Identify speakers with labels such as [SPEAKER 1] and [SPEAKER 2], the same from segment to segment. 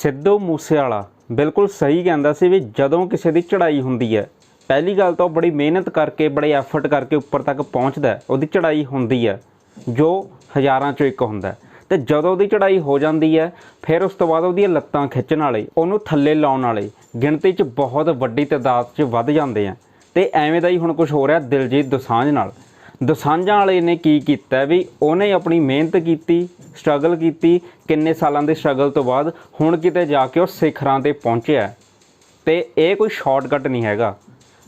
[SPEAKER 1] ਸਿੱਧੂ ਮੂਸੇਵਾਲਾ ਬਿਲਕੁਲ ਸਹੀ ਕਹਿੰਦਾ ਸੀ ਵੀ ਜਦੋਂ ਕਿਸੇ ਦੀ ਚੜ੍ਹਾਈ ਹੁੰਦੀ ਹੈ, ਪਹਿਲੀ ਗੱਲ ਤਾਂ ਉਹ ਬੜੀ ਮਿਹਨਤ ਕਰਕੇ, ਬੜੇ ਐਫਰਟ ਕਰਕੇ ਉੱਪਰ ਤੱਕ ਪਹੁੰਚਦਾ ਉਹਦੀ ਚੜ੍ਹਾਈ ਹੁੰਦੀ ਹੈ, ਜੋ ਹਜ਼ਾਰਾਂ ਚੋਂ ਇੱਕ ਹੁੰਦਾ ਹੈ। ਤੇ ਜਦੋਂ ਉਹਦੀ ਚੜ੍ਹਾਈ ਹੋ ਜਾਂਦੀ ਹੈ, ਫਿਰ ਉਸ ਤੋਂ ਬਾਅਦ ਉਹਦੀਆਂ ਲੱਤਾਂ ਖਿੱਚਣ ਵਾਲੇ, ਉਹਨੂੰ ਥੱਲੇ ਲਾਉਣ ਵਾਲੇ ਗਿਣਤੀ 'ਚ ਬਹੁਤ ਵੱਡੀ ਤਾਦਾਦ 'ਚ ਵੱਧ ਜਾਂਦੇ ਆ ਤੇ ਐਵੇਂ ਦਾ ਹੀ ਹੁਣ ਕੁਝ ਹੋ ਰਿਹਾ ਦਿਲਜੀਤ ਦੋਸਾਂਝ ਨਾਲ ਦਸਾਂਝਾਂ ਵਾਲੇ ਨੇ ਕੀ ਕੀਤਾ ਵੀ ਉਹਨੇ ਆਪਣੀ ਮਿਹਨਤ ਕੀਤੀ ਸਟਰਗਲ ਕੀਤੀ, ਕਿੰਨੇ ਸਾਲਾਂ ਦੇ ਸਟਰਗਲ ਤੋਂ ਬਾਅਦ ਹੁਣ ਕਿਤੇ ਜਾ ਕੇ ਉਹ ਸਿਖਰਾਂ ਤੇ ਪਹੁੰਚਿਆ ਹੈ। ਤੇ ਇਹ ਕੋਈ ਸ਼ਾਰਟਕਟ ਨਹੀਂ ਹੈਗਾ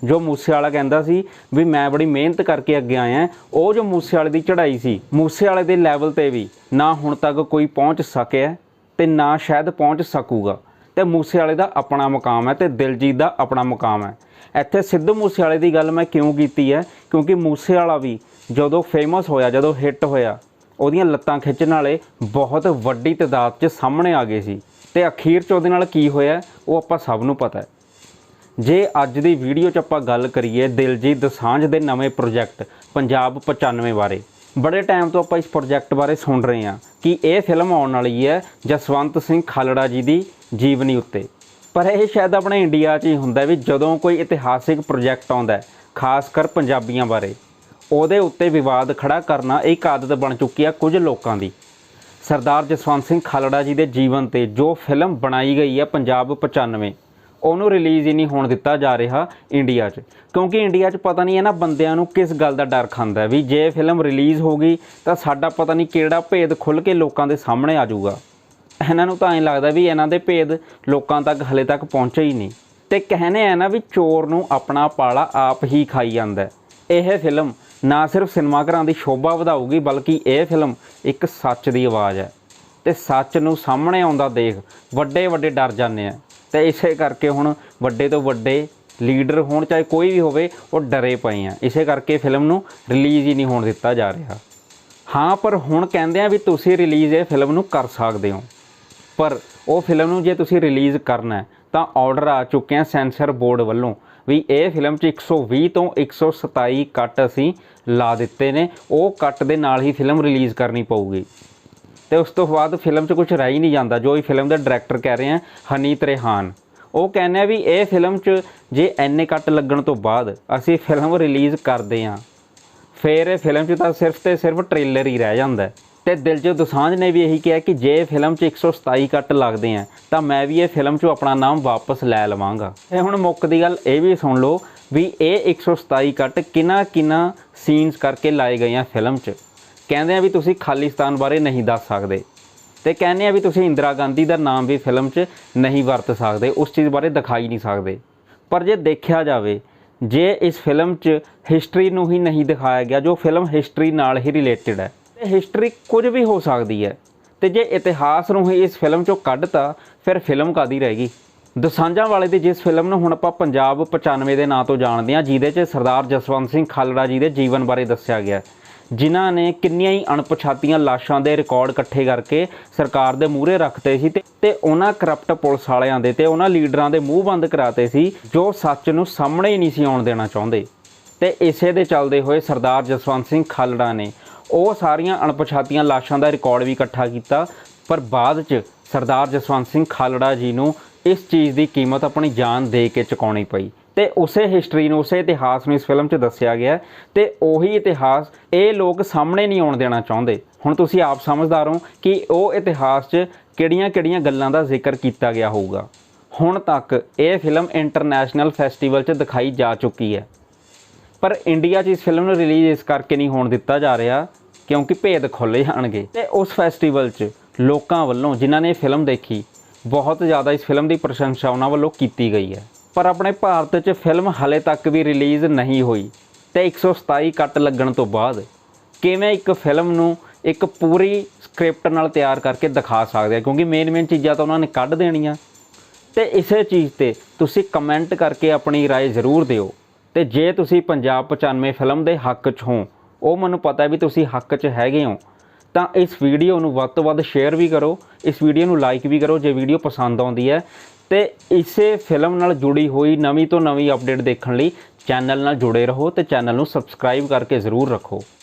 [SPEAKER 1] ਜੋ ਮੂਸੇਵਾਲਾ ਕਹਿੰਦਾ ਸੀ ਵੀ ਮੈਂ ਬੜੀ ਮਿਹਨਤ ਕਰਕੇ ਅੱਗੇ ਆਇਆ, ਉਹ ਜੋ ਮੂਸੇਵਾਲੇ ਦੀ ਚੜ੍ਹਾਈ ਸੀ, ਮੂਸੇਵਾਲੇ ਦੇ ਲੈਵਲ ਤੇ ਵੀ ਨਾ ਹੁਣ ਤੱਕ ਕੋਈ ਪਹੁੰਚ ਸਕਿਆ ਤੇ ਨਾ ਸ਼ਾਇਦ ਪਹੁੰਚ ਸਕੂਗਾ ਤੇ ਮੂਸੇਵਾਲੇ ਦਾ ਆਪਣਾ ਮੁਕਾਮ ਹੈ ਤੇ ਦਿਲਜੀਤ ਦਾ ਆਪਣਾ ਮੁਕਾਮ ਹੈ। ਇੱਥੇ ਸਿੱਧੂ ਮੂਸੇਵਾਲੇ ਦੀ ਗੱਲ ਮੈਂ ਕਿਉਂ ਕੀਤੀ ਹੈ? ਕਿਉਂਕਿ ਮੂਸੇਵਾਲਾ ਵੀ ਜਦੋਂ ਫੇਮਸ ਹੋਇਆ, ਜਦੋਂ ਹਿੱਟ ਹੋਇਆ, ਉਹਦੀਆਂ ਲੱਤਾਂ ਖਿੱਚਣ ਵਾਲੇ ਬਹੁਤ ਵੱਡੀ ਤਾਦਾਦ 'ਚ ਸਾਹਮਣੇ ਆ ਗਏ ਸੀ। ਤੇ ਅਖੀਰ 'ਚ ਉਹਦੇ ਨਾਲ ਕੀ ਹੋਇਆ? ਉਹ ਆਪਾਂ ਸਭ ਨੂੰ ਪਤਾ ਹੈ। ਜੇ ਅੱਜ ਦੀ ਵੀਡੀਓ 'ਚ ਆਪਾਂ ਗੱਲ ਕਰੀਏ ਦਿਲਜੀਤ ਦੋਸਾਂਝ ਦੇ ਨਵੇਂ ਪ੍ਰੋਜੈਕਟ ਪੰਜਾਬ 95 ਬਾਰੇ ਬੜੇ ਟਾਈਮ ਤੋਂ ਆਪਾਂ ਇਸ ਪ੍ਰੋਜੈਕਟ ਬਾਰੇ ਸੁਣ ਰਹੇ ਹਾਂ ਕਿ ਇਹ ਫਿਲਮ ਆਉਣ ਵਾਲੀ ਹੈ ਜਸਵੰਤ ਸਿੰਘ ਖਾਲੜਾ ਜੀ ਦੀ ਜੀਵਨੀ ਉੱਤੇ। ਪਰ ਇਹ ਸ਼ਾਇਦ ਆਪਣੇ ਇੰਡੀਆ 'ਚ ਹੀ ਹੁੰਦਾ ਵੀ ਜਦੋਂ ਕੋਈ ਇਤਿਹਾਸਿਕ ਪ੍ਰੋਜੈਕਟ ਆਉਂਦਾ ਖਾਸ ਕਰ ਪੰਜਾਬੀਆਂ ਬਾਰੇ, ਉਹਦੇ ਉੱਤੇ ਵਿਵਾਦ ਖੜਾ ਕਰਨਾ ਇੱਕ ਆਦਤ ਬਣ ਚੁੱਕੀ ਆ ਕੁਝ ਲੋਕਾਂ ਦੀ। ਸਰਦਾਰ ਜਸਵੰਤ ਸਿੰਘ ਖਾਲੜਾ ਜੀ ਦੇ ਜੀਵਨ ਤੇ ਜੋ ਫਿਲਮ ਬਣਾਈ ਗਈ ਹੈ ਪੰਜਾਬ 95 ਉਹਨੂੰ ਰਿਲੀਜ਼ ਹੀ ਨਹੀਂ ਹੋਣ ਦਿੱਤਾ ਜਾ ਰਿਹਾ ਇੰਡੀਆ 'ਚ। ਕਿਉਂਕਿ ਇੰਡੀਆ 'ਚ ਪਤਾ ਨਹੀਂ ਇਹਨਾਂ ਬੰਦਿਆਂ ਨੂੰ ਕਿਸ ਗੱਲ ਦਾ ਡਰ ਖਾਂਦਾ ਵੀ ਜੇ ਫਿਲਮ ਰਿਲੀਜ਼ ਹੋ ਗਈ ਤਾਂ ਸਾਡਾ ਪਤਾ ਨਹੀਂ ਕਿਹੜਾ ਭੇਦ ਖੁੱਲ ਕੇ ਲੋਕਾਂ ਦੇ ਸਾਹਮਣੇ ਆ ਜਾਊਗਾ। ਇਹਨਾਂ ਨੂੰ ਤਾਂ ਐਂ ਲੱਗਦਾ ਵੀ ਇਹਨਾਂ ਦੇ ਭੇਦ ਲੋਕਾਂ ਤੱਕ ਹਲੇ ਤੱਕ ਪਹੁੰਚੇ ਹੀ ਨਹੀਂ। ਤੇ ਕਹਿੰਦੇ ਆ ਨਾ ਵੀ ਚੋਰ ਨੂੰ ਆਪਣਾ ਪਾਲਾ ਆਪ ਹੀ ਖਾਈ ਜਾਂਦਾ ਇਹ ਫਿਲਮ ਨਾ ਸਿਰਫ ਸਿਨੇਮਾ ਘਰਾਂ ਦੀ ਸ਼ੋਭਾ ਵਧਾਊਗੀ, ਬਲਕਿ ਇਹ ਫਿਲਮ ਇੱਕ ਸੱਚ ਦੀ ਆਵਾਜ਼ ਹੈ। ਤੇ ਸੱਚ ਨੂੰ ਸਾਹਮਣੇ ਆਉਂਦਾ ਦੇਖ ਵੱਡੇ ਵੱਡੇ ਡਰ ਜਾਂਦੇ ਆ। ਤੇ ਇਸੇ ਕਰਕੇ ਹੁਣ ਵੱਡੇ ਤੋਂ ਵੱਡੇ ਲੀਡਰ ਹੋਣ, ਚਾਹੇ ਕੋਈ ਵੀ ਹੋਵੇ, ਉਹ ਡਰੇ ਪਏ ਆ। ਇਸੇ ਕਰਕੇ ਫਿਲਮ ਨੂੰ ਰਿਲੀਜ਼ ਹੀ ਨਹੀਂ ਹੋਣ ਦਿੱਤਾ ਜਾ ਰਿਹਾ। ਹਾਂ, ਪਰ ਹੁਣ ਕਹਿੰਦੇ ਆ ਵੀ ਤੁਸੀਂ ਰਿਲੀਜ਼ ਇਹ ਫਿਲਮ ਨੂੰ ਕਰ ਸਕਦੇ ਹੋ। ਪਰ ਉਹ ਫਿਲਮ ਨੂੰ ਜੇ ਤੁਸੀਂ ਰਿਲੀਜ਼ ਕਰਨਾ ਤਾਂ ਆਰਡਰ ਆ ਚੁੱਕੇ ਆ ਸੈਂਸਰ ਬੋਰਡ ਵੱਲੋਂ ਵੀ ਇਹ ਫਿਲਮ 'ਚ 120 ਤੋਂ 127 ਕੱਟ ਅਸੀਂ ਲਾ ਦਿੱਤੇ ਨੇ। ਉਹ ਕੱਟ ਦੇ ਨਾਲ ਹੀ ਫਿਲਮ ਰਿਲੀਜ਼ ਕਰਨੀ ਪਊਗੀ। ਤੇ ਉਸ ਤੋਂ ਬਾਅਦ ਫਿਲਮ 'ਚ ਕੁਝ ਰਹਿ ਹੀ ਨਹੀਂ ਜਾਂਦਾ, ਜੋ ਇਹ ਫਿਲਮ ਦੇ ਡਾਇਰੈਕਟਰ ਕਹਿ ਰਹੇ ਆ, ਹਨੀਤ ਰੇਹਾਨ। ਉਹ ਕਹਿੰਦੇ ਆ ਵੀ ਇਹ ਫਿਲਮ 'ਚ ਜੇ ਐਨੇ ਕੱਟ ਲੱਗਣ ਤੋਂ ਬਾਅਦ ਅਸੀਂ ਫਿਲਮ ਰਿਲੀਜ਼ ਕਰਦੇ ਆ ਫਿਰ ਇਹ ਫਿਲਮ 'ਚ ਤਾਂ ਸਿਰਫ ਤੇ ਸਿਰਫ ਟ੍ਰੇਲਰ ਹੀ ਰਹਿ ਜਾਂਦਾ ਹੈ। ਤੇ ਦਿਲਜੀਤ ਦੋਸਾਂਝ ਨੇ ਵੀ ਇਹੀ ਕਿਹਾ ਕਿ ਜੇ ਇਹ ਫਿਲਮ 'ਚ 127 ਕੱਟ ਲੱਗਦੇ ਆ, ਤਾਂ ਮੈਂ ਵੀ ਇਹ ਫਿਲਮ 'ਚੋਂ ਆਪਣਾ ਨਾਮ ਵਾਪਸ ਲੈ ਲਵਾਂਗਾ। ਤੇ ਹੁਣ ਮੁੱਕ ਦੀ ਗੱਲ ਇਹ ਵੀ ਸੁਣ ਲਓ ਵੀ ਇਹ 127 ਕੱਟ ਕਿਨਾ ਕਿੰਨਾ ਸੀਨਸ ਕਰਕੇ ਲਾਏ ਗਏ ਆ ਫਿਲਮ 'ਚ। ਕਹਿੰਦੇ ਆ ਵੀ ਤੁਸੀਂ ਖਾਲਿਸਤਾਨ ਬਾਰੇ ਨਹੀਂ ਦੱਸ ਸਕਦੇ ਤੇ ਕਹਿੰਦੇ ਆ ਵੀ ਤੁਸੀਂ ਇੰਦਰਾ ਗਾਂਧੀ ਦਾ ਨਾਮ ਵੀ ਫਿਲਮ 'ਚ ਨਹੀਂ ਵਰਤ ਸਕਦੇ ਉਸ ਚੀਜ਼ ਬਾਰੇ ਦਿਖਾਈ ਨਹੀਂ ਸਕਦੇ। ਪਰ ਜੇ ਦੇਖਿਆ ਜਾਵੇ ਜੇ ਇਸ ਫਿਲਮ 'ਚ ਹਿਸਟਰੀ ਨੂੰ ਹੀ ਨਹੀਂ ਦਿਖਾਇਆ ਗਿਆ ਜੋ ਫਿਲਮ ਹਿਸਟਰੀ ਨਾਲ ਹੀ ਰਿਲੇਟਡ ਹੈ ਤੇ ਹਿਸਟਰੀ ਕੁਝ ਵੀ ਹੋ ਸਕਦੀ ਹੈ। ਤੇ ਜੇ ਇਤਿਹਾਸ ਨੂੰ ਹੀ ਇਸ ਫਿਲਮ 'ਚੋਂ ਕੱਢਤਾ ਫਿਰ ਫਿਲਮ ਕਾਦੀ ਰਹਿ ਗਈ? ਦਸਾਂਝਾਂ ਵਾਲੇ ਦੀ ਜਿਸ ਫਿਲਮ ਨੂੰ ਹੁਣ ਆਪਾਂ ਪੰਜਾਬ 95 ਦੇ ਨਾਂ ਤੋਂ ਜਾਣਦੇ ਹਾਂ ਜਿਹਦੇ 'ਚ ਸਰਦਾਰ ਜਸਵੰਤ ਸਿੰਘ ਖਾਲੜਾ ਜੀ ਦੇ ਜੀਵਨ ਬਾਰੇ ਦੱਸਿਆ ਗਿਆ ਹੈ, ਜਿਨ੍ਹਾਂ ਨੇ ਕਿੰਨੀਆਂ ਹੀ ਅਣਪਛਾਤੀਆਂ ਲਾਸ਼ਾਂ ਦੇ ਰਿਕਾਰਡ ਇਕੱਠੇ ਕਰਕੇ ਸਰਕਾਰ ਦੇ ਮੂਹਰੇ ਰੱਖਤੇ ਸੀ ਤੇ ਤੇ ਉਹਨਾਂ ਕਰਪਟ ਪੁਲਿਸ ਵਾਲਿਆਂ ਦੇ ਤੇ ਉਹਨਾਂ ਲੀਡਰਾਂ ਦੇ ਮੂੰਹ ਬੰਦ ਕਰਾਤੇ ਸੀ, ਜੋ ਸੱਚ ਨੂੰ ਸਾਹਮਣੇ ਹੀ ਨਹੀਂ ਸੀ ਆਉਣ ਦੇਣਾ ਚਾਹੁੰਦੇ। ਤੇ ਇਸੇ ਦੇ ਚੱਲਦੇ ਹੋਏ ਸਰਦਾਰ ਜਸਵੰਤ ਸਿੰਘ ਖਾਲੜਾ ਨੇ ਉਹ ਸਾਰੀਆਂ ਅਣਪਛਾਤੀਆਂ ਲਾਸ਼ਾਂ ਦਾ ਰਿਕਾਰਡ ਵੀ ਇਕੱਠਾ ਕੀਤਾ, ਪਰ ਬਾਅਦ 'ਚ ਸਰਦਾਰ ਜਸਵੰਤ ਸਿੰਘ ਖਾਲੜਾ ਜੀ ਨੂੰ ਇਸ ਚੀਜ਼ ਦੀ ਕੀਮਤ ਆਪਣੀ ਜਾਨ ਦੇ ਕੇ ਚੁਕਾਉਣੀ ਪਈ। ਤੇ ਉਸੇ ਹਿਸਟਰੀ ਨੂੰ, ਉਸੇ ਇਤਿਹਾਸ ਨੂੰ ਇਸ ਫਿਲਮ 'ਚ ਦੱਸਿਆ ਗਿਆ ਹੈ ਤੇ ਉਹੀ ਇਤਿਹਾਸ ਇਹ ਲੋਕ ਸਾਹਮਣੇ ਨਹੀਂ ਆਉਣ ਦੇਣਾ ਚਾਹੁੰਦੇ। ਹੁਣ ਤੁਸੀਂ ਆਪ ਸਮਝਦਾਰ ਹੋ ਕਿ ਉਹ ਇਤਿਹਾਸ 'ਚ ਕਿਹੜੀਆਂ-ਕਿਹੜੀਆਂ ਗੱਲਾਂ ਦਾ ਜ਼ਿਕਰ ਕੀਤਾ ਗਿਆ ਹੋਊਗਾ। ਹੁਣ ਤੱਕ ਇਹ ਫਿਲਮ ਇੰਟਰਨੈਸ਼ਨਲ ਫੈਸਟੀਵਲ 'ਚ ਦਿਖਾਈ ਜਾ ਚੁੱਕੀ ਹੈ। ਪਰ ਇੰਡੀਆ 'ਚ ਇਸ ਫਿਲਮ ਨੂੰ ਰਿਲੀਜ਼ ਇਸ ਕਰਕੇ ਨਹੀਂ ਹੋਣ ਦਿੱਤਾ ਜਾ ਰਿਹਾ ਕਿਉਂਕਿ ਭੇਦ ਖੋਲੇ ਜਾਣਗੇ। ਤੇ ਉਸ ਫੈਸਟੀਵਲ 'ਚ ਲੋਕਾਂ ਵੱਲੋਂ, ਜਿਨ੍ਹਾਂ ਨੇ ਫਿਲਮ ਦੇਖੀ, ਬਹੁਤ ਜ਼ਿਆਦਾ ਇਸ ਫਿਲਮ ਦੀ ਪ੍ਰਸ਼ੰਸਾ ਉਹਨਾਂ ਵੱਲੋਂ ਕੀਤੀ ਗਈ ਹੈ। ਪਰ ਆਪਣੇ ਭਾਰਤ 'ਚ ਫਿਲਮ ਹਲੇ ਤੱਕ ਵੀ ਰਿਲੀਜ਼ ਨਹੀਂ ਹੋਈ ਤੇ 127 ਕੱਟ ਲੱਗਣ ਤੋਂ ਬਾਅਦ ਕਿਵੇਂ ਇੱਕ ਫਿਲਮ ਨੂੰ ਇੱਕ ਪੂਰੀ ਸਕ੍ਰਿਪਟ ਨਾਲ ਤਿਆਰ ਕਰਕੇ ਦਿਖਾ ਸਕਦੇ ਆ ਕਿਉਂਕਿ ਮੇਨ ਮੇਨ ਚੀਜ਼ਾਂ ਤਾਂ ਉਹਨਾਂ ਨੇ ਕੱਢ ਦੇਣੀਆਂ ਤੇ ਇਸੇ ਚੀਜ਼ ਤੇ ਤੁਸੀਂ ਕਮੈਂਟ ਕਰਕੇ ਆਪਣੀ رائے ਜ਼ਰੂਰ ਦਿਓ ਤੇ ਜੇ ਤੁਸੀਂ ਪੰਜਾਬ 95 ਫਿਲਮ ਦੇ ਹੱਕ 'ਚ ਹੋ ਉਹ ਮੈਨੂੰ ਪਤਾ ਹੈ ਵੀ ਤੁਸੀਂ ਹੱਕ 'ਚ ਹੈਗੇ ਹੋ ਤਾਂ ਇਸ ਵੀਡੀਓ ਨੂੰ ਵੱਧ ਤੋਂ ਵੱਧ ਸ਼ੇਅਰ ਵੀ ਕਰੋ ਇਸ ਵੀਡੀਓ ਨੂੰ ਲਾਈਕ ਵੀ ਕਰੋ ਜੇ ਵੀਡੀਓ ਪਸੰਦ ਆਉਂਦੀ ਹੈ ਤੇ ਇਸੇ ਫਿਲਮ ਨਾਲ ਜੁੜੀ ਹੋਈ ਨਵੀਂ ਤੋਂ ਨਵੀਂ ਅਪਡੇਟ ਦੇਖਣ ਲਈ ਚੈਨਲ ਨਾਲ ਜੁੜੇ ਰਹੋ ਤੇ ਚੈਨਲ ਨੂੰ ਸਬਸਕ੍ਰਾਈਬ ਕਰਕੇ ਜ਼ਰੂਰ ਰੱਖੋ।